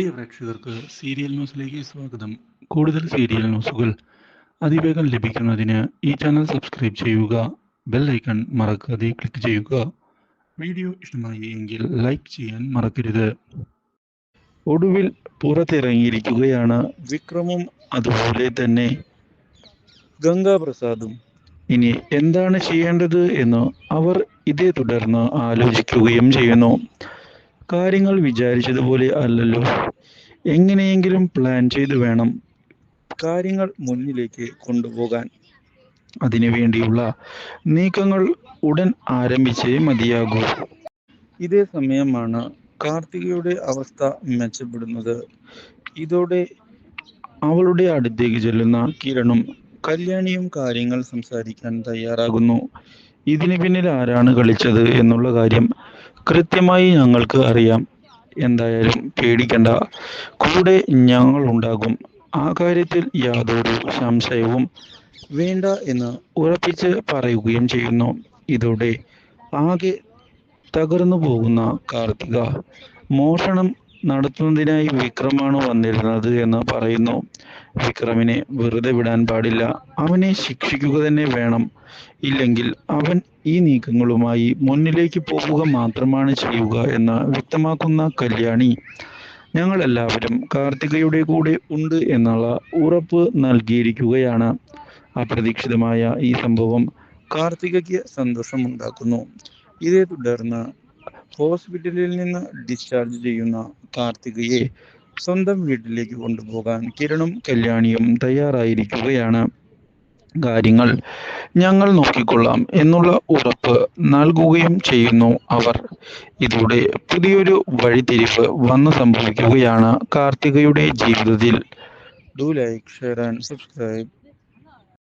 പ്രിയ പ്രേക്ഷകർക്ക് സീരിയൽ ന്യൂസിലേക്ക് സ്വാഗതം. കൂടുതൽ സീരിയൽ ന്യൂസുകൾ അതിവേഗം ലഭിക്കുന്നതിന് ഈ ചാനൽ സബ്സ്ക്രൈബ് ചെയ്യുക ബെൽ ഐക്കൺ മറക്കാതെ ക്ലിക്ക് ചെയ്യുക. വീഡിയോ ഇഷ്ടമായി എങ്കിൽ ലൈക്ക് ചെയ്യാൻ മറക്കരുത്. ഒടുവിൽ പുറത്തിറങ്ങിയിരിക്കുകയാണ് വിക്രമും അതുപോലെ തന്നെ ഗംഗാപ്രസാദും. ഇനി എന്താണ് ചെയ്യേണ്ടത് എന്ന് അവർ ഇതേ തുടർന്ന് ആലോചിക്കുകയും ചെയ്യുന്നു. കാര്യങ്ങൾ വിചാരിച്ചതുപോലെ അല്ലല്ലോ. എങ്ങനെയെങ്കിലും പ്ലാൻ ചെയ്തു വേണം കാര്യങ്ങൾ മുന്നിലേക്ക് കൊണ്ടുപോകാൻ. അതിനു വേണ്ടിയുള്ള നീക്കങ്ങൾ ഉടൻ ആരംഭിച്ചേ മതിയാകൂ. ഇതേ സമയമാണ് കാർത്തികയുടെ അവസ്ഥ മെച്ചപ്പെടുന്നത്. ഇതോടെ അവളുടെ അടുത്തേക്ക് ചെല്ലുന്ന കിരണും കല്യാണിയും കാര്യങ്ങൾ സംസാരിക്കാൻ തയ്യാറാകുന്നു. ഇതിന് പിന്നിൽ ആരാണ് കളിച്ചത് എന്നുള്ള കാര്യം കൃത്യമായി ഞങ്ങൾക്ക് അറിയാം. എന്തായാലും പേടിക്കണ്ട. കൂടെ ഞങ്ങൾ ഉണ്ടാകും ആ കാര്യത്തിൽ യാതൊരു സംശയവും വേണ്ട എന്ന് ഉറപ്പിച്ച് പറയുകയും ചെയ്യുന്നു. ഇതോടെ ആകെ തകർന്നു പോകുന്ന കാർത്തിക മോഷണം നടത്തുന്നതിനായി വിക്രമാണ് വന്നിരുന്നത് എന്ന് പറയുന്നു. വിക്രമിനെ വെറുതെ വിടാൻ പാടില്ല. അവനെ ശിക്ഷിക്കുക തന്നെ വേണം. ഇല്ലെങ്കിൽ അവൻ ഈ നീക്കങ്ങളുമായി മുന്നിലേക്ക് പോവുക മാത്രമാണ് ചെയ്യുക എന്ന് വ്യക്തമാക്കുന്ന കല്യാണി. ഞങ്ങൾ എല്ലാവരും കാർത്തികയുടെ കൂടെ ഉണ്ട് എന്നുള്ള ഉറപ്പ് നൽകിയിരിക്കുകയാണ്. അപ്രതീക്ഷിതമായ ഈ സംഭവം കാർത്തികയ്ക്ക് സന്തോഷമുണ്ടാക്കുന്നു. ഇതേ തുടർന്ന് ഹോസ്പിറ്റലിൽ നിന്ന് ഡിസ്ചാർജ് ചെയ്യുന്ന കാർത്തികയെ സ്വന്തം വീട്ടിലേക്ക് കൊണ്ടുപോകാൻ കിരണും കല്യാണിയും തയ്യാറായിരിക്കുകയാണ്. കാര്യങ്ങൾ ഞങ്ങൾ നോക്കിക്കൊള്ളാം എന്നുള്ള ഉറപ്പ് നൽകുകയും ചെയ്യുന്നു അവർ. ഇതോടെ പുതിയൊരു വഴിതിരിവ് വന്നു സംഭവിക്കുകയാണ് കാർത്തികയുടെ ജീവിതത്തിൽ. Do like share and subscribe